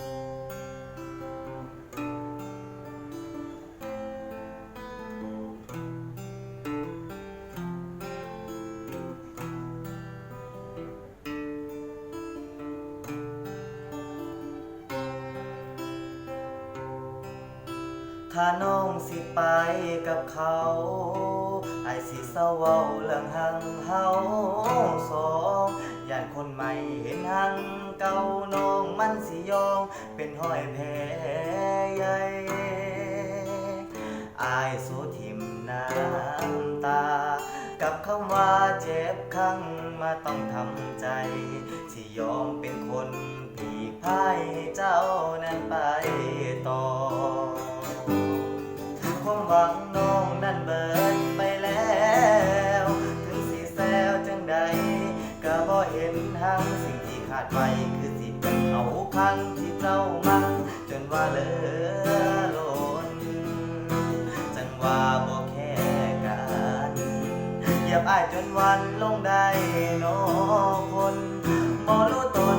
ถ้าน้องสิไปกับเขาไอายสิเศร้าเว้าเรื่องหังเฮาสองย่านคนใหม่เห็นหังเก่า น้องมันสิยอง เป็นห้อยแผลใหญ่อายสูทิมน้ำตา กับคำว่าเจ็บข้างมาต้องทำใจสิยอมเป็นคนผีพ่ายเจ้านั้นไปต่อความหวังน้องนั้นเบิดไปแล้วถึงสิแซวจังใดก็บ่เห็นทางสิ่งที่ขาดไว้คือสิ พังที่เจ้ามังจนว่าเหลือล้นจังว่าบ่แค่กันเหยียบอ้ายจนวันลงได้นอคนบ่รู้ตน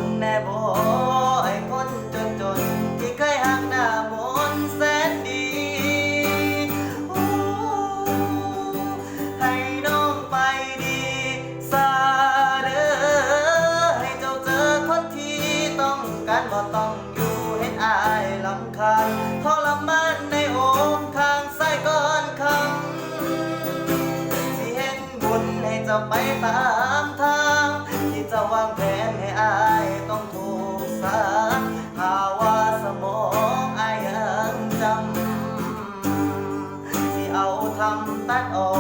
าญทรมานในโอ่งทางสายก่อนคำสิเห็นบุญให้เจ้าไปตามทาง ที่เจ้าวางแผนให้อายต้องถูกสาหาว่าสมองอายยังจำที่เอาทำตัดออก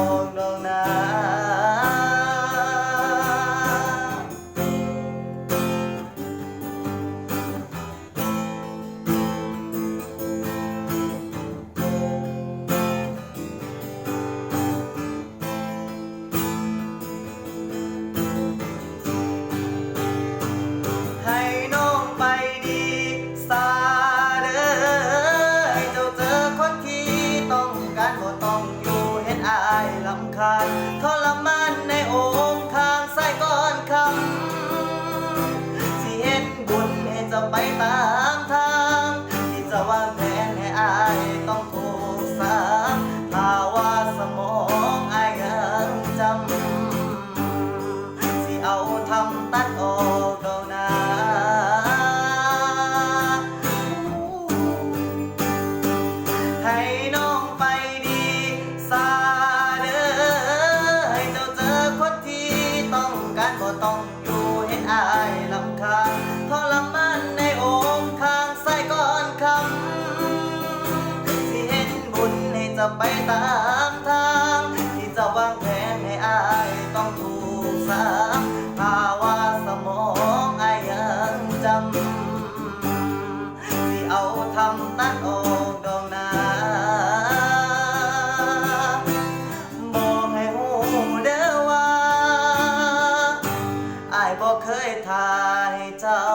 คาญทรมานในโองข้างซ้ายก่อนคำสิเห็นบุญให้เจ้าไปตามทาง ที่จะวางแผนให้อายต้องถูกสามถ้าว่าสมองอายยังจำ สิเอาทำตัดออกดอนา ญให้เจะไปตามทาง ที่จะวางแผนให้อายต้องถูกสามภาวะสมองอายยังจำสิเอาทำตัดออกดอกนาบอกให้หูเด้อว่าอายบอกเคยทายเจ้า